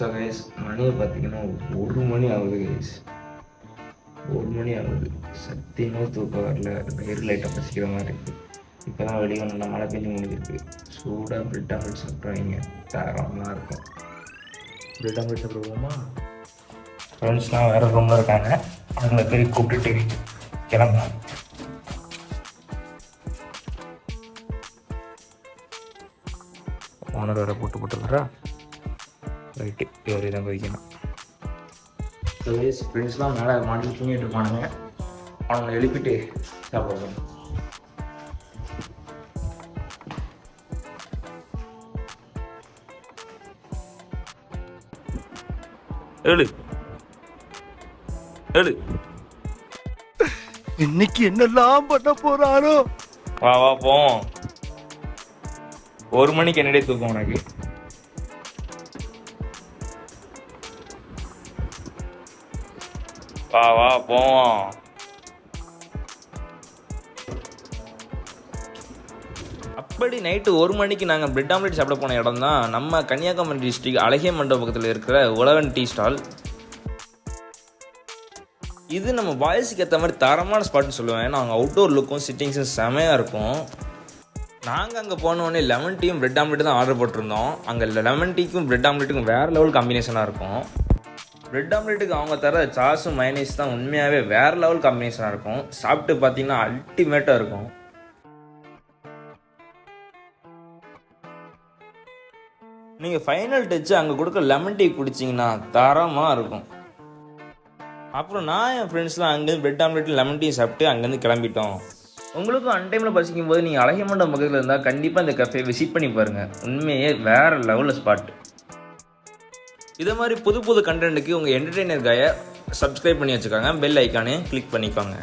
மணியை பார்த்தீங்கன்னா ஒரு மணி ஆகுது கைஸ் ஒரு மணி ஆகுது. சத்தியமாக தூக்கம் வரல. வயிறு லைட்டாக பசிக்கிற மாதிரி இருக்குது இப்போ தான் வெளியே நல்லா மழை பெஞ்சு முடிஞ்சிருக்கு சூடாக பிரெட் ஆம்லெட் சாப்பிட்றாங்க. தரமாக இருக்கும். பிரெட் ஆம்லெட் சாப்பிடுவோமா? ஃப்ரெண்ட்ஸ்லாம் வேறு ரூமில் இருக்காங்க. அவங்கள போய் கூப்பிட்டுட்டு கிளம்பலாம். ஓனர் வேறு போட்டு போட்டுக்கிறா ரைட்டு இவர் இதான் வைக்கணும் ஃப்ரெண்ட்ஸ்லாம் மேலே மாட்டில் தூங்கிட்டு இருப்பானுங்க. அவனை எழுப்பிட்டு ஏழு ஏழு இன்னைக்கு என்னெல்லாம் பண்ண போறாரோ? வா வா போவோம். ஒரு மணிக்கு என்னடே தூக்கம் உனக்கு. வா வா போவோம் அப்படி நைட்டு ஒரு மணிக்கு நாங்கள் பிரெட் ஆம்லெட் சாப்பிட போன இடம் தான் நம்ம கன்னியாகுமரி டிஸ்ட்ரிக்ட் அழகிய மண்டபத்தில் இருக்கிற உழவன் டீ ஸ்டால் இது நம்ம பாய்ஸுக்கு ஏற்ற மாதிரி தரமான ஸ்பாட்னு சொல்லுவேன். ஏன்னா அங்கே அவுட்டோர் லுக்கும் சிட்டிங்ஸும் செமையாக இருக்கும். நாங்கள் அங்கே போனோடனே லெமன் டீயும் பிரெட் ஆம்லெட் தான் ஆர்டர் போட்டிருந்தோம். அங்கே லெமன் டீக்கும் பிரெட் ஆம்லெட்டுக்கும் வேறு லெவல் காம்பினேஷனாக இருக்கும். பிரெட் ஆம்லேட்டுக்கு அவங்க தர சாஸும் மைனஸ் தான் உண்மையாகவே வேறு லெவல் காம்பினேஷனாக இருக்கும். சாப்பிட்டு பார்த்தீங்கன்னா அல்டிமேட்டாக இருக்கும். நீங்கள் ஃபைனல் டச்சு அங்கே கொடுக்க லெமன் டீ குடிச்சிங்கன்னா தரமாக இருக்கும். அப்புறம் நான் என் ஃப்ரெண்ட்ஸ்லாம் அங்கேருந்து பிரெட் ஆம்லேட் லெமன் டீ சாப்பிட்டு அங்கேருந்து கிளம்பிட்டோம். உங்களுக்கும் அன் டைமில் பசிக்கும் போது நீங்கள் அழகிய மண்டபம் பக்கத்தில் இருந்தால் கண்டிப்பாக இந்த கஃபே விசிட் பண்ணி பாருங்கள் உண்மையே வேறு லெவலில் ஸ்பாட் இதே மாதிரி புது புது கண்டென்ட்டுக்கு உங்கள் என்டர்டெய்னர் காயை சப்ஸ்கிரைப் பண்ணி வச்சுக்கோங்க. பெல் ஐக்கானே கிளிக் பண்ணிக்கோங்க.